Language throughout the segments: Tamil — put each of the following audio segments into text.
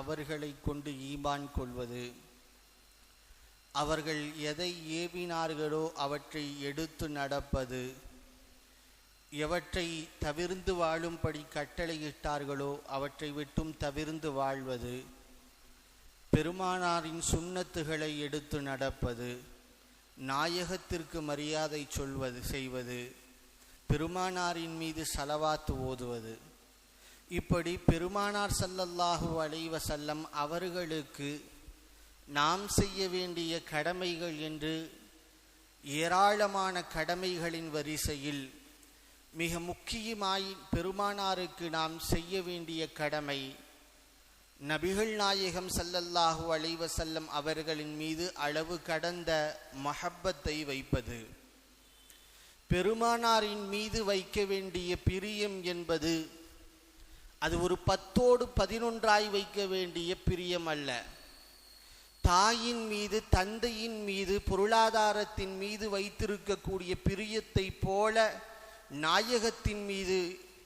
அவர்களை கொண்டு ஈமான் கொள்வது. அவர்கள் எதை ஏவினார்களோ அவற்றை எடுத்து நடப்பது. எவற்றை தவிர்ந்து வாழும்படி கட்டளையிட்டார்களோ அவற்றை விட்டும் தவிர்ந்து வாழ்வது. பெருமானாரின் சுண்ணத்துகளை எடுத்து நடப்பது. நாயகத்திற்கு மரியாதை சொல்வது செய்வது. பெருமானாரின் மீது சலவாத்து ஓதுவது. இப்படி பெருமானார் சல்லல்லாஹு அலைவ செல்லம் அவர்களுக்கு நாம் செய்ய வேண்டிய கடமைகள் என்று ஏராளமான கடமைகளின் வரிசையில் மிக முக்கியமாய் பெருமானாருக்கு நாம் செய்ய வேண்டிய கடமை நபிகள் நாயகம் சல்லல்லாஹு அலைவ செல்லம் அவர்களின் மீது அளவு கடந்த மஹப்பத்தை வைப்பது. பெருமானாரின் மீது வைக்க வேண்டிய பிரியம் என்பது அது ஒரு பத்தோடு பதினொன்றாய் வைக்க வேண்டிய பிரியம் அல்ல. தாயின் மீது தந்தையின் மீது பொருளாதாரத்தின் மீது வைத்திருக்கக்கூடிய பிரியத்தை போல நாயகத்தின் மீது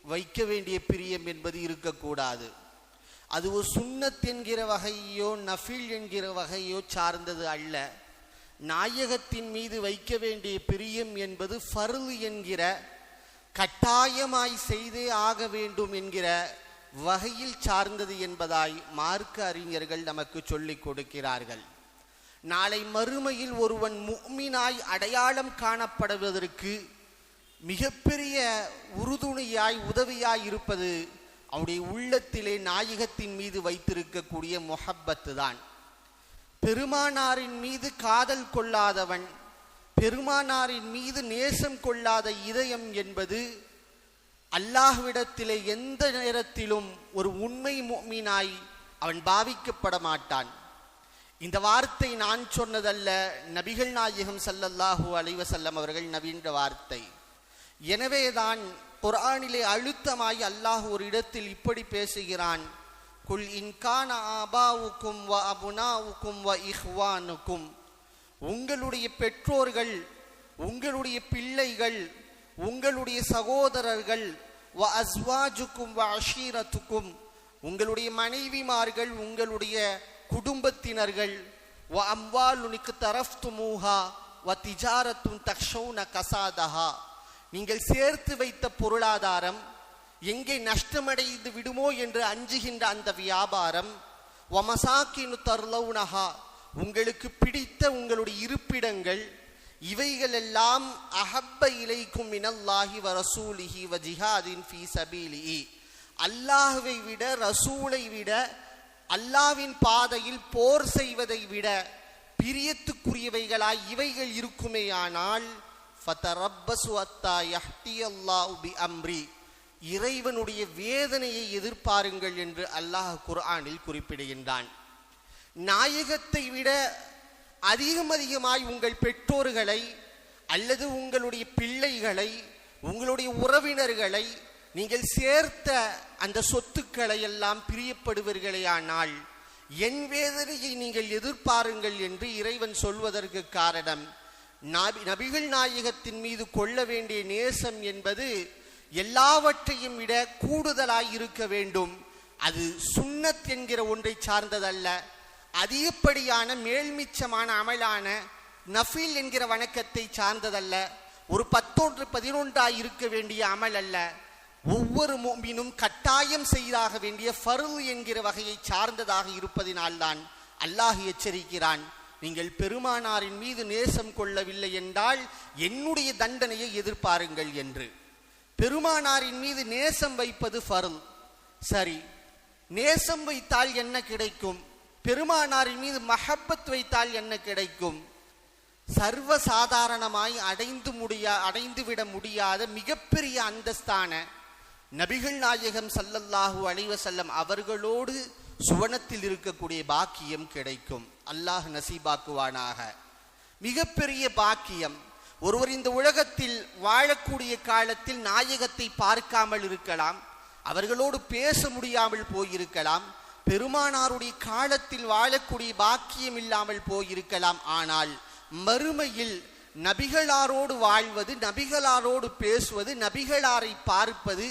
வைக்க வேண்டிய பிரியம் என்பது இருக்கக்கூடாது. அது ஒரு சுண்ணத் என்கிற வகையோ நஃபில் என்கிற வகையோ சார்ந்தது அல்ல. நாயகத்தின் மீது வைக்க வேண்டிய பிரியம் என்பது ஃபர்லு என்கிற கட்டாயமாய் செய்தே ஆக வேண்டும் என்கிற வகையில் சார்ந்தது என்பதாய் மார்க்க அறிஞர்கள் நமக்கு சொல்லிக் கொடுக்கிறார்கள். நாளை மறுமையில் ஒருவன் முக்மினாய் அடையாளம் காணப்படுவதற்கு மிகப்பெரிய உறுதுணையாய் உதவியாய் இருப்பது அவனுடைய உள்ளத்திலே நாயகத்தின் மீது வைத்திருக்கக்கூடிய மொஹப்பத்து தான் பெருமானாரின் மீது காதல் கொள்ளாதவன் பெருமானாரின் மீது நேசம் கொள்ளாத இதயம் என்பது அல்லாஹ்விடத்திலே எந்த நேரத்திலும் ஒரு உண்மை மீனாய் அவன் பாவிக்கப்பட மாட்டான். இந்த வார்த்தை நான் சொன்னதல்ல நபிகள் நாயகம் சல்லல்லாஹூ அலைவசல்லம் அவர்கள் நவீன வார்த்தை. எனவேதான் குரானிலே அழுத்தமாய் அல்லாஹ் ஒரு இடத்தில் இப்படி பேசுகிறான். குல் இன்கான ஆபாவுக்கும் வ அபுனாவுக்கும் வ இஹ்வானுக்கும். உங்களுடைய பெற்றோர்கள் உங்களுடைய பிள்ளைகள் உங்களுடைய சகோதரர்கள் அஸ்வாஜுக்கும் வ அஷீரத்துக்கும் உங்களுடைய மனைவிமார்கள் உங்களுடைய குடும்பத்தினர்கள் வ அம்வாலுனிக்கு தரஃப்துமூஹா வ திஜாரத்தும் தக்ஷௌன கசாதஹா நீங்கள் சேர்த்து வைத்த பொருளாதாரம் எங்கே நஷ்டமடைந்து விடுமோ என்று அஞ்சுகின்ற அந்த வியாபாரம் வமசாக்கினு தர்லவுனஹா உங்களுக்கு பிடித்த உங்களுடைய இருப்பிடங்கள் இவைகளெல்லாம் அஹப்ப இலைக்கும் இனல்லாஹி வ ரசூலிஹி வ ஜிஹாதின் ஃபி சபீலிஹி. அல்லாஹுவை விட ரசூலை விட அல்லாவின் பாதையில் போர் செய்வதை விட பிரியத்துக்குரியவைகளாய் இவைகள் இருக்குமேயானால் ஃபதரப்பசு அத்தா யஹ்தியல்லாஹு பி அம்ரி. இறைவனுடைய வேதனையை எதிர்பாருங்கள் என்று அல்லாஹ் குர்ஆனில் குறிப்பிடுகின்றான். நாயகத்தை விட அதிகம் அதிகமாய் உங்கள் பெற்றோர்களை அல்லது உங்களுடைய பிள்ளைகளை உங்களுடைய உறவினர்களை நீங்கள் சேர்த்த அந்த சொத்துக்களை எல்லாம் பிரியப்படுவீர்களேயானால் என் வேதனையை நீங்கள் எதிர்பாருங்கள் என்று இறைவன் சொல்வதற்கு காரணம் நபிகள் நாயகத்தின் மீது கொள்ள வேண்டிய நேசம் என்பது எல்லாவற்றையும் விட கூடுதலாய் இருக்க வேண்டும். அது சுண்ணத் என்கிற ஒன்றை சார்ந்ததல்ல. அதிகப்படியான மேல்மிச்சமான அமலான நஃபீல் என்கிற வணக்கத்தை சார்ந்ததல்ல. ஒரு பத்தொன்று பதினொன்றாய் இருக்க வேண்டிய அமல் அல்ல. ஒவ்வொரு மோமினும் கட்டாயம் செய்தாக வேண்டிய ஃபருள் என்கிற வகையை சார்ந்ததாக இருப்பதினால்தான் அல்லாஹ் எச்சரிக்கிறான். நீங்கள் பெருமானாரின் மீது நேசம் கொள்ளவில்லை என்றால் என்னுடைய தண்டனையை எதிர்பாருங்கள் என்று. பெருமானாரின் மீது நேசம் வைப்பது ஃபருள் சரி நேசம் வைத்தால் என்ன கிடைக்கும்? பெருமானாரின் மீது மஹப்பத் வைத்தால் என்ன கிடைக்கும்? சர்வ சாதாரணமாய் அடைந்து முடியா அடைந்துவிட முடியாத மிகப்பெரிய அந்தஸ்தான நபிகள் நாயகம் சல்லல்லாஹு அலைஹி அவர்களோடு சுவனத்தில் இருக்கக்கூடிய பாக்கியம் கிடைக்கும். அல்லாஹ் நசீபாக்குவானாக. மிகப்பெரிய பாக்கியம். ஒருவர் இந்த உலகத்தில் வாழக்கூடிய காலத்தில் நாயகத்தை பார்க்காமல் இருக்கலாம். அவர்களோடு பேச முடியாமல் போயிருக்கலாம். பெருமானாருடைய காலத்தில் வாழக்கூடிய பாக்கியம் இல்லாமல் போயிருக்கலாம். ஆனால் மறுமையில் நபிகளாரோடு வாழ்வது நபிகளாரோடு பேசுவது நபிகளாரை பார்ப்பது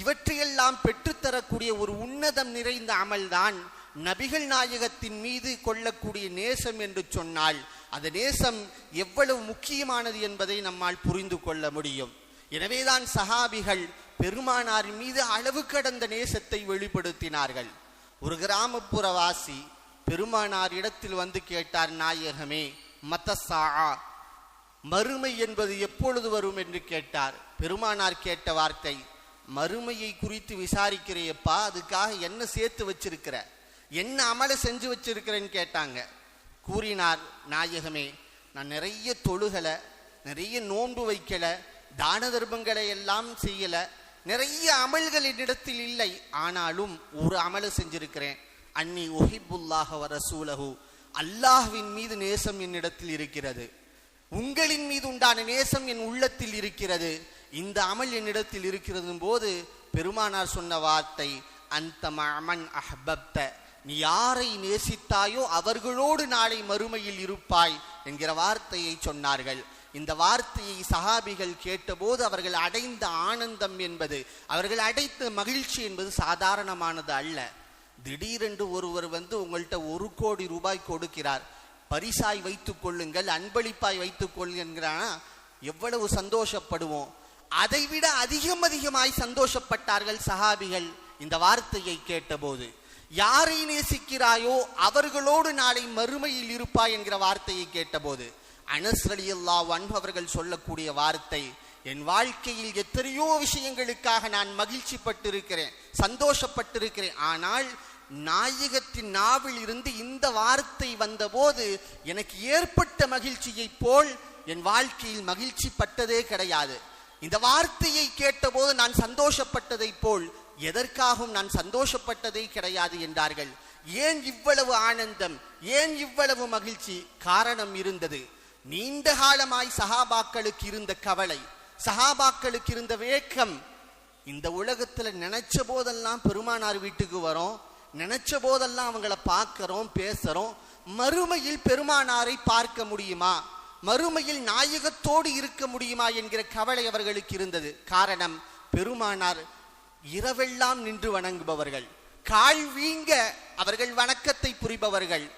இவற்றையெல்லாம் பெற்றுத்தரக்கூடிய ஒரு உன்னதம் நிறைந்த அமல்தான் நபிகள் நாயகத்தின் மீது கொள்ளக்கூடிய நேசம் என்று சொன்னால் அந்த நேசம் எவ்வளவு முக்கியமானது என்பதை நம்மால் புரிந்து கொள்ள முடியும். எனவேதான் சஹாபிகள் பெருமானாரின் மீது அளவு கடந்த நேசத்தை வெளிப்படுத்தினார்கள். ஒரு கிராமப்புறவாசி பெருமானார் இடத்தில் வந்து கேட்டார் நாயகமே மத்தசா மறுமை என்பது எப்பொழுது வரும்? என்று கேட்டார். பெருமானார் கேட்ட வார்த்தை மறுமையை குறித்து விசாரிக்கிறையப்பா அதுக்காக என்ன சேர்த்து வச்சிருக்கிற என்ன அமலை செஞ்சு வச்சிருக்கிறேன்னு கேட்டாங்க. கூறினார் நாயகமே நான் நிறைய தொழுகலை நிறைய நோன்பு வைக்கலை தான தர்மங்களை எல்லாம் செய்யலை நிறைய அமல்கள் என்னிடத்தில் இல்லை. ஆனாலும் ஒரு அமல செஞ்சிருக்கிறேன். அன்னி ஒஹிபுல்லாக வர சூலகு அல்லாஹ்வின் மீது நேசம் என்னிடத்தில் இருக்கிறது. உங்களின் மீது உண்டான நேசம் என் உள்ளத்தில் இருக்கிறது. இந்த அமல் என்னிடத்தில் இருக்கிறது போது பெருமானார் சொன்ன வார்த்தை அந்த மமன் அஹ்பப்த. நீ யாரை நேசித்தாயோ அவர்களோடு நாளை மறுமையில் இருப்பாய் என்கிற வார்த்தையை சொன்னார்கள். இந்த வார்த்தையை சஹாபிகள் கேட்டபோது அவர்கள் அடைந்த ஆனந்தம் என்பது அவர்கள் அடைத்த மகிழ்ச்சி என்பது சாதாரணமானது அல்ல. திடீரென்று ஒருவர் வந்து உங்கள்கிட்ட ஒரு கோடி ரூபாய் கொடுக்கிறார். பரிசாய் வைத்துக் கொள்ளுங்கள் அன்பளிப்பாய் வைத்துக் கொள்ளுங்கிறானா எவ்வளவு சந்தோஷப்படுவோம். அதைவிட அதிகம் அதிகமாய் சந்தோஷப்பட்டார்கள் சஹாபிகள் இந்த வார்த்தையை கேட்டபோது. யாரை நேசிக்கிறாயோ அவர்களோடு நாளை மறுமையில் இருப்பாய் என்கிற வார்த்தையை கேட்டபோது. அனஸ் ரலியல்லாஹு அவர்கள் சொல்லக்கூடிய வார்த்தை என் வாழ்க்கையில் எத்தனையோ விஷயங்களுக்காக நான் மகிழ்ச்சி பட்டிருக்கிறேன் சந்தோஷப்பட்டிருக்கிறேன். ஆனால் நாயகத்தின் நாவில் இருந்து இந்த வார்த்தை வந்தபோது எனக்கு ஏற்பட்ட மகிழ்ச்சியைப் போல் என் வாழ்க்கையில் மகிழ்ச்சி பட்டதே கிடையாது. இந்த வார்த்தையை கேட்டபோது நான் சந்தோஷப்பட்டதைப் போல் எதற்காகவும் நான் சந்தோஷப்பட்டதே கிடையாது என்றார்கள். ஏன் இவ்வளவு ஆனந்தம் ஏன் இவ்வளவு மகிழ்ச்சி? காரணம் இருந்தது. நீண்ட காலமாய் சஹாபாக்களுக்கு இருந்த கவலை சஹாபாக்களுக்கு இருந்த வேக்கம் இந்த உலகத்துல நினைச்ச போதெல்லாம் பெருமானார் வீட்டுக்கு வரோம் நினைச்ச போதெல்லாம் அவங்கள பார்க்கறோம் பேசுறோம். மறுமையில் பெருமானாரை பார்க்க முடியுமா? மறுமையில் நாயகத்தோடு இருக்க முடியுமா என்கிற கவலை அவர்களுக்கு இருந்தது. காரணம் பெருமானார் இரவெல்லாம் நின்று வணங்குபவர்கள். கால் வீங்க அவர்கள் வணக்கத்தை புரிபவர்கள்.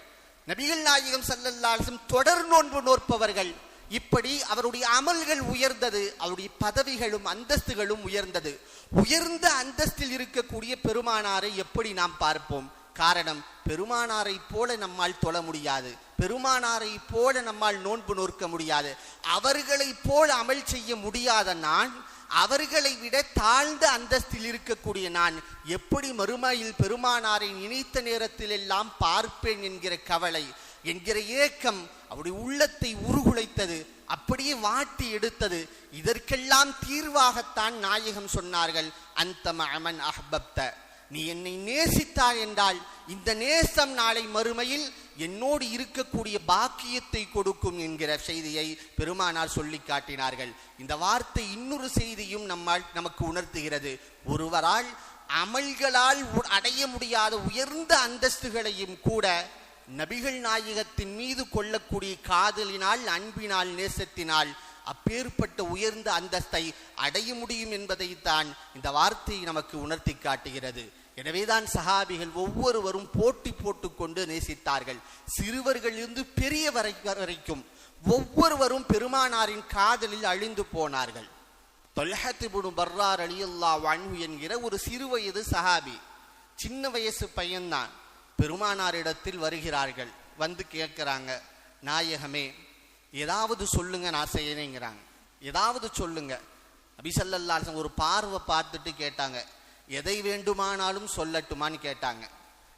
நபிகள் நாயகம் சல்லல்லாஹும் தொடர் நோன்பு நோற்பவர்கள். இப்படி அவருடைய அமல்கள் உயர்ந்தது அவருடைய பதவிகளும் அந்தஸ்துகளும் உயர்ந்தது. உயர்ந்த அந்தஸ்தில் இருக்கக்கூடிய பெருமானாரை எப்படி நாம் பார்ப்போம்? காரணம் பெருமானாரை போல நம்மால் தொழ முடியாது. பெருமானாரை போல நம்மால் நோன்பு நோற்க முடியாது. அவர்களை போல அமல் செய்ய முடியாத நான் அவர்களை விட தாழ்ந்த அந்தஸ்தில் இருக்கக்கூடிய நான் எப்படி மறுமையில் பெருமானாரை நினைத்த நேரத்தில் எல்லாம் பார்ப்பேன் என்கிற கவலை என்கிற ஏக்கம் அவருடைய உள்ளத்தை உருகுலைத்தது அப்படியே வாட்டி எடுத்தது. இதற்கெல்லாம் தீர்வாகத்தான் நாயகம் சொன்னார்கள் அந்த மகமன் அஹ்பப்த. நீ என்னை நேசித்தாய் என்றால் இந்த நேசம் நாளை மறுமையில் என்னோடு இருக்கக்கூடிய பாக்கியத்தை கொடுக்கும் என்கிற செய்தியை பெருமானார் சொல்லி காட்டினார்கள். இந்த வார்த்தை இன்னொரு செய்தியும் நம்மால் நமக்கு உணர்த்துகிறது. ஒருவரால் அமல்களால் அடைய முடியாத உயர்ந்த அந்தஸ்துகளையும் கூட நபிகள் நாயகத்தின் மீது கொள்ளக்கூடிய காதலினால் அன்பினால் நேசத்தினால் அப்பேற்பட்ட உயர்ந்த அந்தஸ்தை அடைய முடியும் என்பதைத்தான் இந்த வார்த்தை நமக்கு உணர்த்தி காட்டுகிறது. எனவேதான் சஹாபிகள் ஒவ்வொருவரும் போட்டி போட்டுக்கொண்டு நேசித்தார்கள். சிறுவர்களிலிருந்து பெரிய வரைக்கும் ஒவ்வொருவரும் பெருமானாரின் காதலில் அழிந்து போனார்கள். தொல்ஹத்திபுனு பர்ரார் அலியுல்லா அன்ஹு என்கிற ஒரு சிறுவயது சஹாபி சின்ன வயசு பையன்தான் பெருமானாரிடத்தில் வருகிறார்கள். வந்து கேட்கிறாங்க நாயகமே ஏதாவது சொல்லுங்க நான் செய்யறேங்கிறாங்க. ஏதாவது சொல்லுங்க. அபிசல்லாசன் ஒரு பார்வை பார்த்துட்டு கேட்டாங்க எதை வேண்டுமானாலும் சொல்லட்டுமான்னு கேட்டாங்க.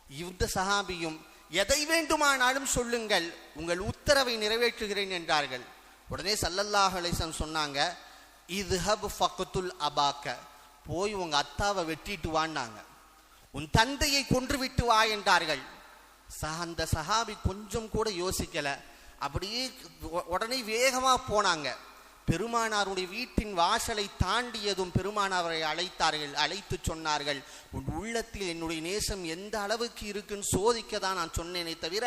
இந்த சஹாபியும் எதை வேண்டுமானாலும் சொல்லுங்கள் உங்கள் உத்தரவை நிறைவேற்றுகிறேன் என்றார்கள். உடனே சல்லல்லாஹ் அலிசன் சொன்னாங்க இதுஹப் ஃபக்துல் அபாக்க போய் உங்க அத்தாவை வெட்டிட்டு வான்னாங்க. உன் தந்தையை கொன்று விட்டு வா என்றார்கள். சஹ- அந்த சஹாபி கொஞ்சம் கூட யோசிக்கல. அப்படியே உடனே வேகமாக போனாங்க. பெருமானாருடைய வீட்டின் வாசலை தாண்டியதும் பெருமானார் அவரை அழைத்தார்கள் அழைத்து சொன்னார்கள் உன் உள்ளத்தில் என்னுடைய நேசம் எந்த அளவுக்கு இருக்குன்னு சோதிக்க தான் நான் சொன்னேனே தவிர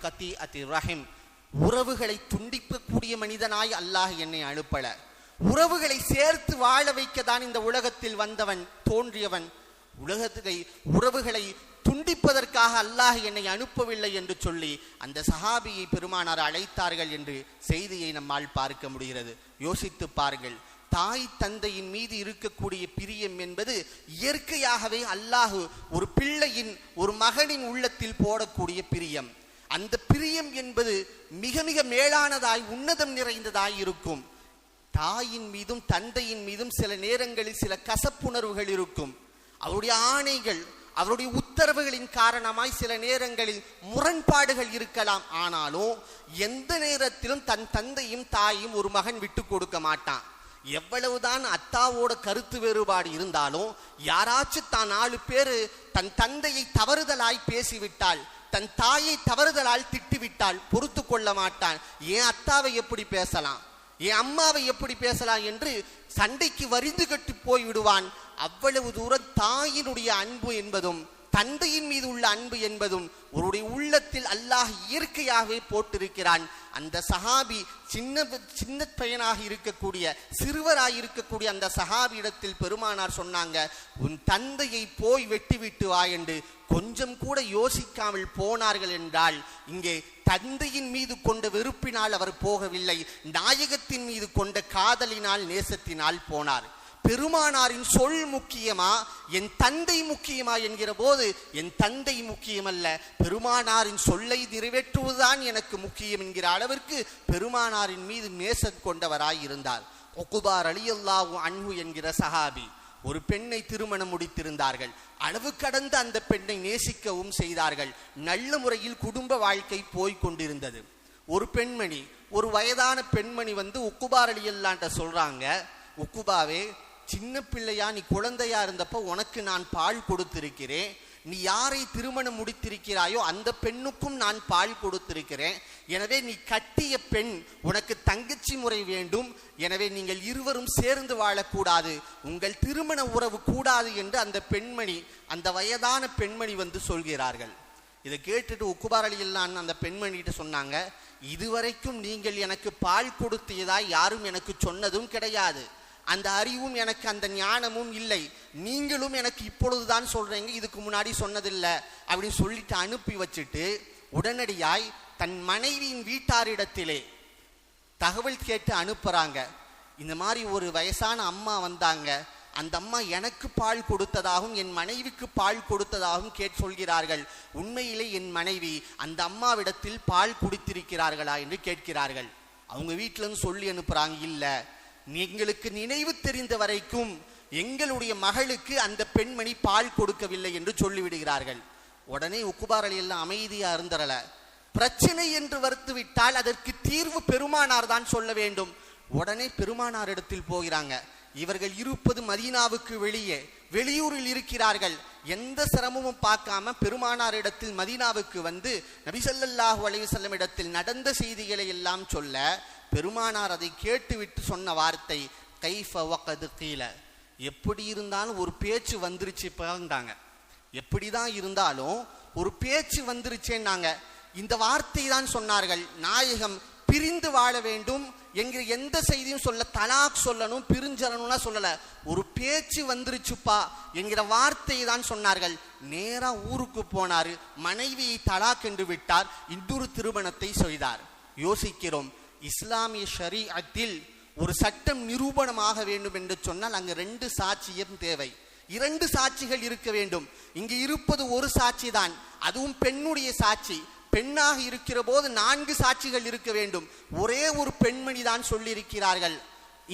கத்தி அதி ரஹிம். உறவுகளை துண்டிக்கக்கூடிய மனிதனாய் அல்லாஹ் என்னை அனுப்பல. உறவுகளை சேர்த்து வாழ வைக்க தான் இந்த உலகத்தில் வந்தவன் தோன்றியவன். உலகத்தை உறவுகளை துண்டிப்பதற்காக அல்லாஹ் என்னை அனுப்பவில்லை என்று சொல்லி அந்த சஹாபியை பெருமானார் அழைத்தார்கள் என்று செய்தியை நம்மால் பார்க்க முடிகிறது. யோசித்து பாருங்கள். தாய் தந்தையின் மீது இருக்கக்கூடிய பிரியம் என்பது இயற்கையாகவே அல்லாஹு ஒரு பிள்ளையின் ஒரு மகனின் உள்ளத்தில் போடக்கூடிய பிரியம். அந்த பிரியம் என்பது மிக மிக மேலானதாய் உன்னதம் நிறைந்ததாய் இருக்கும். தாயின் மீதும் தந்தையின் மீதும் சில நேரங்களில் சில கசப்புணர்வுகள் இருக்கும். அவருடைய ஆணைகள் அவருடைய உத்தரவுகளின் காரணமாய் சில நேரங்களில் முரண்பாடுகள் இருக்கலாம். ஆனாலும் எந்த நேரத்திலும் தன் தந்தையும் தாயும் ஒரு மகன் விட்டு கொடுக்க மாட்டான். எவ்வளவுதான் அத்தாவோட கருத்து வேறுபாடு இருந்தாலும் யாராச்சும் தான் நாலு பேரு தன் தந்தையை தவறுதலாய் பேசிவிட்டால் தன் தாயை தவறுதலால் திட்டிவிட்டால் பொறுத்து கொள்ள மாட்டான். ஏன் அத்தாவை எப்படி பேசலாம்? என் அம்மாவை எப்படி பேசலாம் என்று சண்டைக்கு வரிந்து கட்டி போய் விடுவான் அவ்வளவு தூரம் தாயினுடைய அன்பு என்பதும் தந்தையின் மீது உள்ள அன்பு என்பதும் ஒருடைய உள்ளத்தில் அல்லாஹ் இயற்கையாகவே போட்டிருக்கிறான். அந்த சஹாபி சின்ன சின்ன பையனாக இருக்கக்கூடிய சிறுவராக இருக்கக்கூடிய அந்த சஹாபியிடத்தில் பெருமானார் சொன்னாங்க உன் தந்தையை போய் வெட்டிவிட்டு வா என்று கொஞ்சம் கூட யோசிக்காமல் போனார்கள் என்றால் இங்கே தந்தையின் மீது கொண்ட வெறுப்பினால் அவர் போகவில்லை நாயகத்தின் மீது கொண்ட காதலினால் நேசத்தினால் போனார். பெருமானாரின் சொல் முக்கியமா என் தந்தை முக்கியமா என்கிற போது என் தந்தை முக்கியமல்ல பெருமானாரின் சொல்லை நிறைவேற்றுவதுதான் எனக்கு முக்கியம் என்கிற அளவிற்கு பெருமானாரின் மீது நேசம் கொண்டவராய் இருந்தார். ஒக்குபார் அலியல்லாஹு அன்பு என்கிற சஹாபி ஒரு பெண்ணை திருமணம் முடித்திருந்தார்கள். அளவு கடந்த அந்த பெண்ணை நேசிக்கவும் செய்தார்கள். நல்ல முறையில் குடும்ப வாழ்க்கை போய்க் கொண்டிருந்தது. ஒரு பெண்மணி ஒரு வயதான பெண்மணி வந்து உக்குபார் அலியல்லான்ட்ட சொல்றாங்க உக்குபாவே சின்ன பிள்ளையா நீ குழந்தையா இருந்தப்ப உனக்கு நான் பால் கொடுத்திருக்கிறேன். நீ யாரை திருமணம் முடித்திருக்கிறாயோ அந்த பெண்ணுக்கும் நான் பால் கொடுத்திருக்கிறேன். எனவே நீ கட்டிய பெண் உனக்கு தங்கச்சி முறை வேண்டும். எனவே நீங்கள் இருவரும் சேர்ந்து வாழக்கூடாது. உங்கள் திருமண உறவு கூடாது என்று அந்த பெண்மணி அந்த வயதான பெண்மணி வந்து சொல்கிறார்கள். இதை கேட்டுட்டு உக்குபார் அலியல்லான் அந்த பெண்மணிகிட்ட சொன்னாங்க இதுவரைக்கும் நீங்கள் எனக்கு பால் கொடுத்தியதாய் யாரும் எனக்கு சொன்னதும் கிடையாது. அந்த அறிவும் எனக்கு அந்த ஞானமும் இல்லை. நீங்களும் எனக்கு இப்பொழுதுதான் சொல்றீங்க இதுக்கு முன்னாடி சொன்னதில்லை அப்படின்னு சொல்லிட்டு அனுப்பி வச்சுட்டு உடனடியாய் தன் மனைவியின் வீட்டாரிடத்திலே தகவல் கேட்டு அனுப்புறாங்க. இந்த மாதிரி ஒரு வயசான அம்மா வந்தாங்க. அந்த அம்மா எனக்கு பால் கொடுத்ததாகவும் என் மனைவிக்கு பால் கொடுத்ததாகவும் கேட்டு சொல்கிறார்கள். உண்மையிலே என் மனைவி அந்த அம்மாவிடத்தில் பால் குடித்திருக்கிறார்களா என்று கேட்கிறார்கள். அவங்க வீட்டிலேருந்து சொல்லி அனுப்புறாங்க இல்லை எங்களுக்கு நினைவு தெரிந்த வரைக்கும் எங்களுடைய மகளுக்கு அந்த பெண்மணி பால் கொடுக்கவில்லை என்று சொல்லிவிடுகிறார்கள். உடனே உக்குபார் அலி எல்லாம் அமைதியா இருந்தரல. பிரச்சனை என்று வருத்து விட்டால் அதற்கு தீர்வு பெருமானார் தான் சொல்ல வேண்டும். உடனே பெருமானார் இடத்தில் போகிறாங்க. இவர்கள் இருப்பது மதீனாவுக்கு வெளியே வெளியூரில் இருக்கிறார்கள். எந்த சிரமமும் பார்க்காம பெருமானார் இடத்தில் மதீனாவுக்கு வந்து நபிசல்லாஹு அலைவசல்லம் இடத்தில் நடந்த செய்திகளை எல்லாம் சொல்ல பெருமானார் அதை கேட்டுவிட்டு சொன்ன வார்த்தை கைஃப வக்கது கீழே எப்படி இருந்தாலும் ஒரு பேச்சு வந்துருச்சு பிறந்தாங்க எப்படிதான் இருந்தாலும் ஒரு பேச்சு வந்துருச்சேன்னாங்க. இந்த வார்த்தை தான் சொன்னார்கள். நாயகம் பிரிந்து வாழ வேண்டும் என்கிற எந்த செய்தியும் சொல்ல தலாக் சொல்லணும் பிரிஞ்சரணும்னா சொல்லல. ஒரு பேச்சு வந்துருச்சுப்பா என்கிற வார்த்தையை தான் சொன்னார்கள். நேரா ஊருக்கு போனாரு. மனைவியை தலாக் என்று விட்டார். இன்னொரு திருமணத்தை செய்தார். யோசிக்கிறோம் இஸ்லாமிய ஷரீஅத்தில் ஒரு சட்டம் நிரூபணமாக வேண்டும் என்று சொன்னால் அங்கு ரெண்டு சாட்சியம் தேவை. இரண்டு சாட்சிகள் இருக்க வேண்டும். இங்கு இருப்பது ஒரு சாட்சி தான். அதுவும் பெண்ணுடைய சாட்சி. பெண்ணாக இருக்கிற போது நான்கு சாட்சிகள் இருக்க வேண்டும். ஒரே ஒரு பெண்மணி தான் சொல்லியிருக்கிறார்கள்.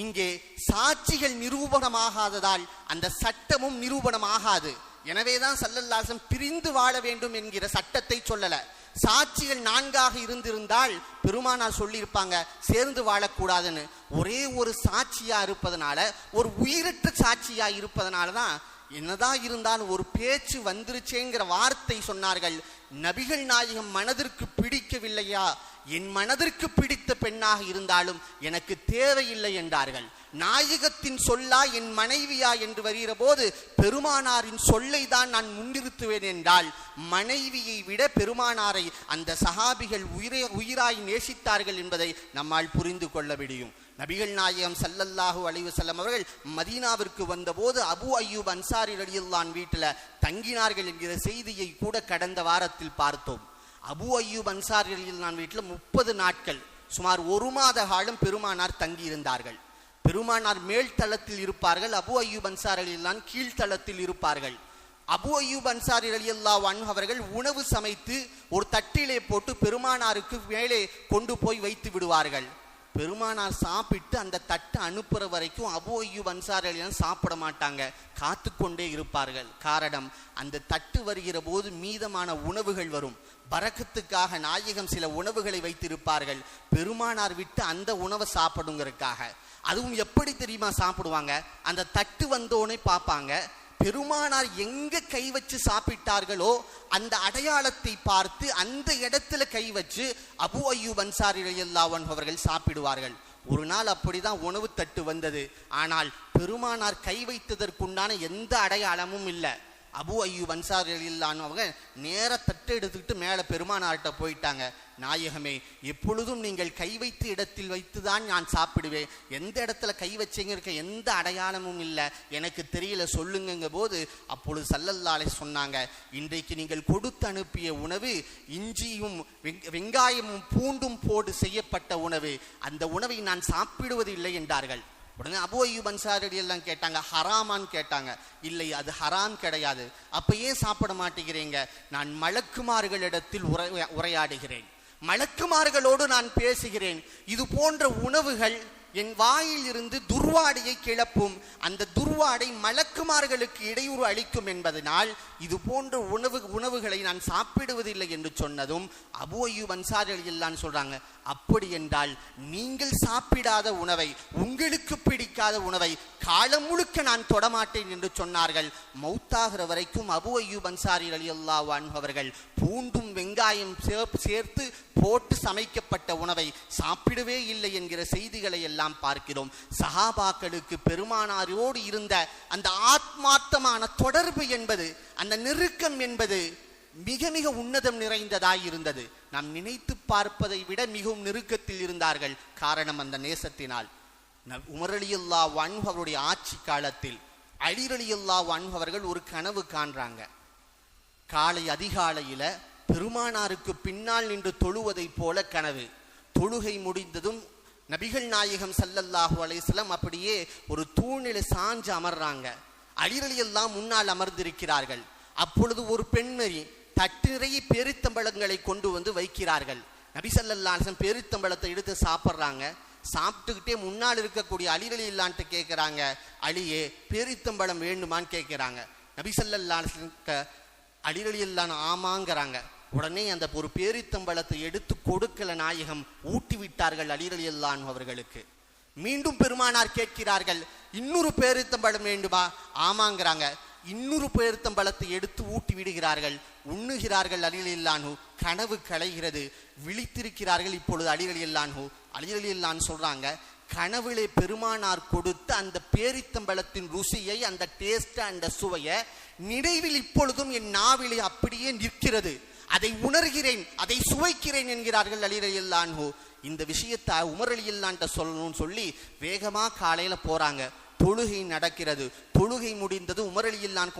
இங்கே சாட்சிகள் நிரூபணமாகாததால் அந்த சட்டமும் நிரூபணமாகாது. எனவேதான் சல்லல்லாசம் பிரிந்து வாழ வேண்டும் என்கிற சட்டத்தை சொல்லல. சாட்சிகள் நான்காக இருந்திருந்தால் பெருமானார் சொல்லியிருப்பாங்க சேர்ந்து வாழக்கூடாதுன்னு. ஒரே ஒரு சாட்சியா இருப்பதனால ஒரு உயிரற்ற சாட்சியா இருப்பதனால தான் என்னதான் இருந்தாலும் ஒரு பேச்சு வந்துருச்சேங்கிற வார்த்தை சொன்னார்கள். நபிகள் நாயகம் மனதிற்கு பிடிக்கவில்லையா? என் மனதிற்கு பிடி பிடித்த பெண்ணாக இருந்தாலும் எனக்கு தேவையில்லை என்றார்கள். நாயகத்தின் சொல்லா என் மனைவியா என்று வருகிற போது பெருமானாரின் சொல்லை தான் நான் முன்னிறுத்துவேன் என்றால் மனைவியை விட பெருமானாரை அந்த சஹாபிகள் உயிரை உயிராய் நேசித்தார்கள் என்பதை நம்மால் புரிந்து கொள்ள முடியும். நபிகள் நாயகம் சல்லல்லாஹூ அலைவசல்லம் அவர்கள் மதீனாவிற்கு வந்தபோது அபு ஐயூப் அன்சாரி ரலியுல்லான் வீட்டில் தங்கினார்கள் என்கிற செய்தியை கூட கடந்த வாரத்தில் பார்த்தோம். அபு ஐயூப் அன்சாரி ரலியுல்லான் வீட்டில் முப்பது நாட்கள். சுமார் ஒரு மாத காலம் பெருமானார் தங்கியிருந்தார்கள். பெருமானார் மேல் தளத்தில் இருப்பார்கள் அபு அய்யூப் அன்சாரி ரலியல்லான் கீழ்த்தளத்தில் இருப்பார்கள். அபு அய்யூப் அன்சார் ரலியல்லாஹு அன்ஹு அவர்கள் உணவு சமைத்து ஒரு தட்டிலே போட்டு பெருமானாருக்கு மேலே கொண்டு போய் வைத்து விடுவார்கள். பெருமானார் சாப்பிட்டு அந்த தட்டை அனுப்புற வரைக்கும் அபு அய்யூப் சாப்பிட மாட்டாங்க. காத்து கொண்டே இருப்பார்கள். காரணம் அந்த தட்டு வருகிற போது மீதமான உணவுகள் வரும். பறக்கத்துக்காக நாயகம் சில உணவுகளை வைத்திருப்பார்கள். பெருமானார் விட்டு அந்த உணவை சாப்பிடுங்கிறதுக்காக. அதுவும் எப்படி தெரியுமா சாப்பிடுவாங்க? அந்த தட்டு வந்தோடனே பார்ப்பாங்க. பெருமானார் எங்க கை வச்சு சாப்பிட்டார்களோ அந்த அடையாளத்தை பார்த்து அந்த இடத்துல கை வச்சு அபு அய்யூப் அன்சாரி ரலியல்லாஹு அவர்கள் சாப்பிடுவார்கள். ஒரு நாள் அப்படிதான் உணவு தட்டு வந்தது. ஆனால் பெருமானார் கை வைத்ததற்குண்டான எந்த அடையாளமும் இல்லை. அபு அய்யூப் அன்சாரி ரலியல்லாஹு அவங்க நேர தட்டு எடுத்துக்கிட்டு மேலே பெருமானார்கிட்ட போயிட்டாங்க. நாயகமே எப்பொழுதும் நீங்கள் கை வைத்த இடத்தில் வைத்து தான் நான் சாப்பிடுவேன். எந்த இடத்துல கை வச்சீங்க இருக்க எந்த அடையாளமும் இல்லை. எனக்கு தெரியல சொல்லுங்கங்க போது அப்பொழுது சல்லல்லாலே சொன்னாங்க இன்றைக்கு நீங்கள் கொடுத்து அனுப்பிய உணவு இஞ்சியும் வெங்காயமும் பூண்டும் போடு செய்யப்பட்ட உணவு. அந்த உணவை நான் சாப்பிடுவதில்லை என்றார்கள். உடனே அபு அய்யூப் அன்சாரடி எல்லாம் கேட்டாங்க ஹராமான்னு கேட்டாங்க. இல்லை அது ஹராம் கிடையாது. அப்ப ஏன் சாப்பிட மாட்டேங்கிறீங்க? நான் மலக்குமார்களிடத்தில் உரை உரையாடுகிறேன். மலக்குமார்களோடு நான் பேசுகிறேன். இது போன்ற உணவுகள் என் வாயில் இருந்து துர்வாடையை கிளப்பும். அந்த துர்வாடை மலக்குமார்களுக்கு இடையூறு அளிக்கும் என்பதனால் இது போன்ற உணவு உணவுகளை நான் சாப்பிடுவதில்லை என்று சொன்னதும் அபு அய்யூப் அன்சாரி எல்லாம் சொல்றாங்க அப்படி என்றால் நீங்கள் சாப்பிடாத உணவை உங்களுக்கு பிடிக்காத உணவை காலம் முழுக்க நான் தொடமாட்டேன் என்று சொன்னார்கள். மௌத்தாகிற வரைக்கும் அபு அய்யூப் அன்சாரி அலி அல்லாஹ் அவர்கள் பூண்டும் வெங்காயம் சேர்த்து போட்டு சமைக்கப்பட்ட உணவை சாப்பிடவே இல்லை என்கிற செய்திகளை எல்லாம் எல்லாம் பார்க்கிறோம். சஹாபாக்களுக்கு பெருமானாரோடு இருந்த அந்த ஆத்மார்த்தமான தொடர்பு என்பது அந்த நெருக்கம் என்பது மிக மிக உன்னதம் நிறைந்ததாய் இருந்தது. நாம் நினைத்து பார்ப்பதை விட மிகவும் நெருக்கத்தில் இருந்தார்கள். காரணம் அந்த நேசத்தினால். ந- வன்ஹ் அவருடைய ஆட்சி காலத்தில் அலி வன்ஹ் அவர்கள் ஒரு கனவு காண்றாங்க. காலை அதிகாலையில பெருமானாருக்கு பின்னால் நின்று தொழுவதைப் போல கனவு. தொழுகை முடிந்ததும் நபிகள் நாயகம் சல்லல்லாஹு அலைஹி அப்படியே ஒரு தூணில சாஞ்சு அமர்றாங்க. அலிரலியெல்லாம் முன்னால் அமர்ந்திருக்கிறார்கள். அப்பொழுது ஒரு பெண்மணி தட்டு நிறைய பெருத்தம்பழங்களை கொண்டு வந்து வைக்கிறார்கள். நபி ஸல்லல்லாஹு அலைஹி பெருத்தம்பழத்தை எடுத்து சாப்பிட்றாங்க. சாப்பிட்டுக்கிட்டே முன்னால் இருக்கக்கூடிய அலிரலி இல்லான்ட்டு கேட்குறாங்க. அலியே பெருத்தம்பழம் வேண்டுமான்னு கேட்குறாங்க. நபி ஸல்லல்லாஹு இல்லான்னு ஆமாங்கிறாங்க. உடனே அந்த ஒரு பேரித்தம்பளத்தை எடுத்து கொடுக்கல நாயகம் ஊட்டி விட்டார்கள் அலிரலியல்லான் அவர்களுக்கு. மீண்டும் பெருமானார் கேட்கிறார்கள் இன்னொரு பேரித்தம்பளம் வேண்டுமா? ஆமாங்கிறாங்க. இன்னொரு பேரித்தம்பழத்தை எடுத்து ஊட்டி விடுகிறார்கள். உண்ணுகிறார்கள் அலிரலியல்லானு கனவு களைகிறது. விழித்திருக்கிறார்கள் இப்பொழுது அலிரலியல்லானு அலிரலியல்லான் சொல்றாங்க கனவிலே பெருமானார் கொடுத்த அந்த பேரித்தம்பளத்தின் ருசியை அந்த டேஸ்ட் அந்த சுவையை நினைவில் இப்பொழுதும் என் நாவிலே அப்படியே நிற்கிறது. அதை உணர்கிறேன் அதை சுவைக்கிறேன் என்கிறார்கள் அலிரலியல்லான்ஹு இந்த விஷயத்தை உமர் அலியல்லான்ட்ட சொல்லணும்னு சொல்லி வேகமாக காலையில் போகிறாங்க தொழுகை நடக்கிறது. தொழுகை முடிந்தது உமர்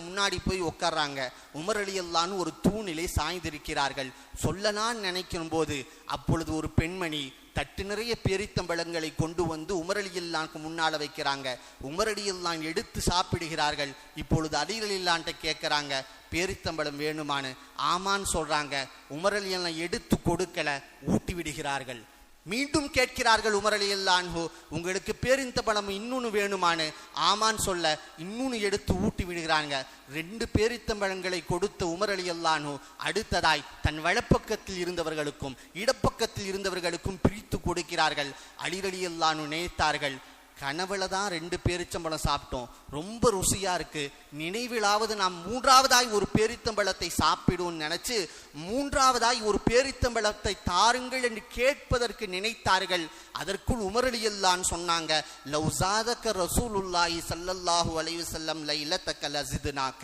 முன்னாடி போய் உட்கார்றாங்க. உமரளியல்லான்னு ஒரு தூணிலே சாய்ந்திருக்கிறார்கள். சொல்லலான்னு நினைக்கும் போது அப்பொழுது ஒரு பெண்மணி தட்டு நிறைய பேரித்தம்பழங்களை கொண்டு வந்து உமரலியில்லானுக்கு முன்னால வைக்கிறாங்க. உமரடியில்லான் எடுத்து சாப்பிடுகிறார்கள். இப்பொழுது அலிரலில்லான்ட்ட கேட்குறாங்க பேரித்தம்பழம் வேணுமான்னு? ஆமான்னு சொல்றாங்க. உமரலியெல்லாம் எடுத்து கொடுக்கல ஊட்டி விடுகிறார்கள். மீண்டும் கேட்கிறார்கள் உமரலியல்லான்ஹு உங்களுக்கு பேரிந்த பேரித்தம்பழம் இன்னொன்னு வேணுமான்னு? ஆமான்னு சொல்ல இன்னொன்று எடுத்து ஊட்டி விடுகிறாங்க. ரெண்டு பேரித்தம்பழங்களை கொடுத்த உமரலியல்லான்ஹு அடுத்ததாய் தன் வலப்பக்கத்தில் இருந்தவர்களுக்கும் இடப்பக்கத்தில் இருந்தவர்களுக்கும் பிரித்து கொடுக்கிறார்கள். அலிரலியல்லானு நினைத்தார்கள் கனவுல தான் ரெண்டு பேரிச்சம்பழம் சாப்பிட்டோம். ரொம்ப ருசியா இருக்கு. நினைவிலாவது நாம் மூன்றாவதாய் ஒரு பேரித்தம்பழத்தை சாப்பிடுவோம் நினைச்சு மூன்றாவதாய் ஒரு பேரித்தம்பழத்தை தாருங்கள் என்று கேட்பதற்கு நினைத்தார்கள். அதற்குள் உமரலியல்லான் சொன்னாங்க லவ்சாதக்க ரசூலுல்லாஹி ஸல்லல்லாஹு அலைஹி வஸல்லம் லைலத்தக்க லசிதுனாக்க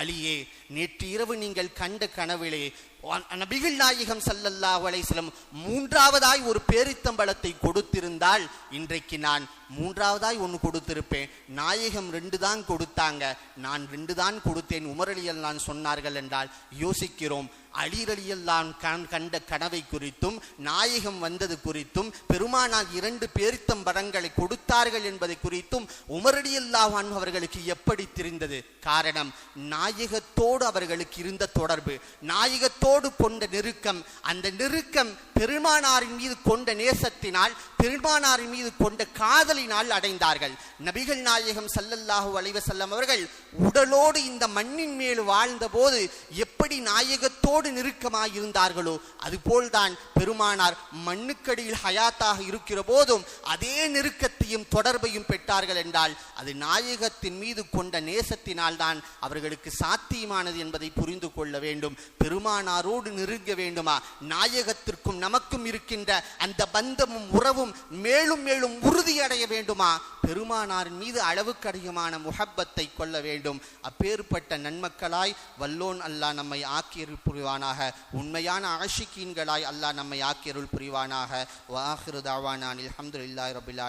அழியே நேற்று இரவு நீங்கள் கண்ட கனவிலே நபிகள் நாயகம் ஸல்லல்லாஹு அலைசலம் மூன்றாவதாய் ஒரு பேரித்தம்பளத்தை கொடுத்திருந்தால் இன்றைக்கு நான் மூன்றாவதாய் ஒன்று கொடுத்திருப்பேன். நாயகம் ரெண்டு தான் கொடுத்தாங்க. நான் ரெண்டு தான் கொடுத்தேன் உமரலியல் நான் சொன்னார்கள் என்றால் யோசிக்கிறோம். அலிரலியெல்லாம் கண் கண்ட கனவை குறித்தும் நாயகம் வந்தது குறித்தும் பெருமானால் இரண்டு பேரித்தம்பரங்களை கொடுத்தார்கள் என்பதை குறித்தும் உமரடியல்லாஹான் அவர்களுக்கு எப்படி தெரிந்தது? காரணம் நாயகத்தோடு அவர்களுக்கு இருந்த தொடர்பு. நாயகத்தோடு கொண்ட நெருக்கம் அந்த நெருக்கம் பெருமானாரின் மீது கொண்ட நேசத்தினால் பெருமானார் மீது கொண்ட காதலினால் அடைந்தார்கள். நபிகள் நாயகம் சல்லல்லாஹு அலைஹி வஸல்லம் அவர்கள் உடலோடு இந்த மண்ணின் மேல் வாழ்ந்தபோது எப்படி நாயகத்தோடு நெருக்கமாயிருந்தார்களோ அதுபோல்தான் பெருமானார் மண்ணுக்கடியில் ஹயாத்தாக இருக்கிற போதும் அதே நெருக்கத்தையும் தொடர்பையும் பெற்றார்கள் என்றால் அது நாயகத்தின் மீது கொண்ட நேசத்தினால் தான் அவர்களுக்கு சாத்தியமானது என்பதை புரிந்து கொள்ள வேண்டும். பெருமானாரோடு நெருங்க வேண்டுமா? நாயகத்திற்கும் நமக்கும் இருக்கின்ற அந்த பந்தமும் உறவும் மேலும் மேலும் உறுதியடைய வேண்டுமா? பெருமானாரின் மீது அளவுக்கடையுமான முகப்பத்தை கொள்ள வேண்டும். அப்பேற்பட்ட நன்மக்களாய் வல்லோன் அல்லாஹ் நம்மை ஆக்கியருள் புரிவானாக. உண்மையான ஆஷிக்கீன்களாய் அல்லாஹ் நம்மை ஆக்கியருள் புரிவானாக. வாஹிரு தாவானான் அல்ஹம்துலில்லாஹி ரபில்